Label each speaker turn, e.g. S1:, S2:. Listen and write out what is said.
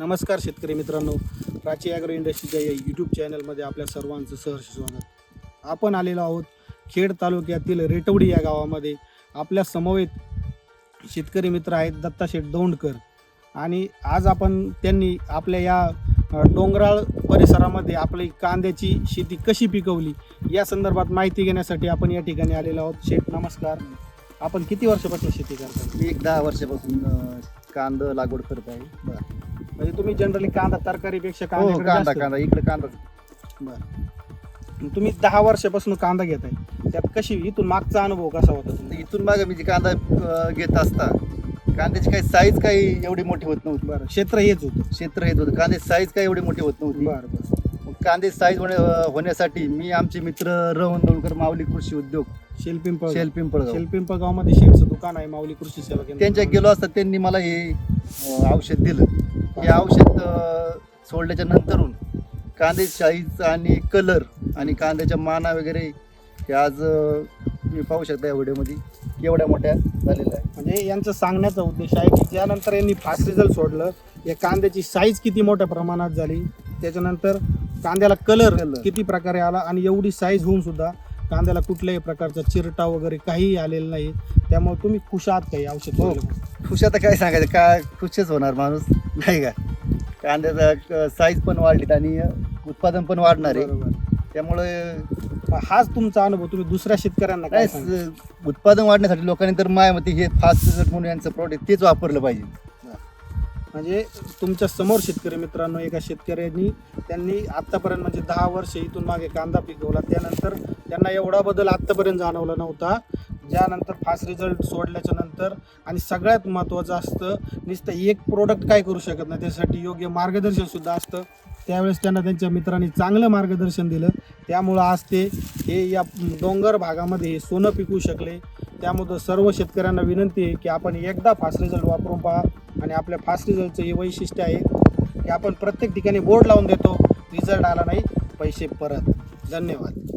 S1: नमस्कार शेतकरी मित्रांनो प्राची ॲग्रो इंडस्ट्रीच्या या यूट्यूब चॅनलमध्ये आपल्या सर्वांचं सहर्ष स्वागत. आपण आलेलो आहोत खेड तालुक्यातील रेटवडी या गावामध्ये. आपल्या समवेत शेतकरी मित्र आहेत दत्ता शेठ दौंडकर. आणि आज आपण त्यांनी आपल्या या डोंगराळ परिसरामध्ये आपली कांद्याची शेती कशी पिकवली या संदर्भात माहिती घेण्यासाठी आपण या ठिकाणी आलेलो आहोत. शेठ नमस्कार. आपण किती वर्षापासून शेती करता
S2: मी एक दहा वर्षापासून कांदा लागवड करत आहे. बरं.
S1: म्हणजे तुम्ही जनरली कांदा तरकारीपेक्षा
S2: हो
S1: कांद्याकडे
S2: कांदा कांदा. इकडे कांदा.
S1: बरं. तुम्ही दहा वर्षापासून कांदा घेताय. त्यात कशी इथून मागचा अनुभव कसा होता तुमचा?
S2: इथून मागे मी जे कांदा अं, घेत असता कांद्याची काही साईज काही एवढी मोठी होत नव्हती.
S1: बरं क्षेत्र हेच होतं.
S2: क्षेत्र येत होतं. कांद्याची साईज काही एवढी मोठी होत नव्हती.
S1: बरं बरं.
S2: मग कांदे साईज होण्यासाठी मी आमचे मित्र रवण दौलकर माऊली कृषी उद्योग
S1: शेलपिंपळ
S2: शेल पिंपळगाव.
S1: शेलपिंपळ गावामध्ये दुकान आहे माऊली कृषी सेवा केंद्र.
S2: त्यांच्या गेलो असता त्यांनी मला हे अं, औषध दिलं. हे औषध सोडल्याच्या नंतरून कांदे साईज आणि कलर आणि कांद्याच्या माना वगैरे हे आज तुम्ही पाहू शकता या व्हिडिओमध्ये. एवढ्या मोठ्या झालेल्या आहे
S1: म्हणजे यांचं सांगण्याचा उद्देश आहे की ज्यानंतर यांनी फास्ट रिझल्ट सोडलं. या कांद्याची साईज किती मोठ्या प्रमाणात झाली? त्याच्यानंतर कांद्याला कलर. किती प्रकारे आला आणि एवढी साईज होऊन सुद्धा कांद्याला कुठल्याही प्रकारचा चिरटा वगैरे काहीही आलेला नाही. त्यामुळे तुम्ही खुश आहात काही औषध
S2: हो. खुश आता काय सांगायचं? का खुशच होणार माणूस? नाही का? कांद्याचा साईज पण वाढलीत आणि उत्पादन पण वाढणार आहे. त्यामुळे
S1: हाच तुमचा अनुभव. तुम्ही दुसऱ्या शेतकऱ्यांना काय?
S2: स- उत्पादन वाढण्यासाठी लोकांनी तर मायामती हे फास्ट म्हणून यांचं प्रॉडक्ट तेच वापरलं पाहिजे.
S1: म्हणजे तुमच्यासमोर शेतकरी मित्रांनो एका शेतकऱ्यांनी त्यांनी आत्तापर्यंत म्हणजे दहा वर्ष इथून मागे कांदा पिकवला. त्यानंतर त्यांना एवढा बदल आत्तापर्यंत जाणवला नव्हता. ज्यानंतर फास्ट रिझल्ट सोडल्याच्या नंतर आणि सगळ्यात महत्त्वाचं असतं नुसतं एक प्रोडक्ट काय करू शकत नाही त्यासाठी योग्य मार्गदर्शनसुद्धा असतं. त्यावेळेस त्यांना त्यांच्या मित्रांनी चांगलं मार्गदर्शन दिलं. त्यामुळं आज ते हे या डोंगर भागामध्ये सोनं पिकू शकले. त्यामुळं सर्व शेतकऱ्यांना विनंती आहे की आपण एकदा फास्ट रिझल्ट वापरून पहा आणि आपल्या फास्ट रिझल्टचं हे वैशिष्ट्य आहे की आपण प्रत्येक ठिकाणी बोर्ड लावून देतो रिझल्ट आला नाही पैसे परत. धन्यवाद.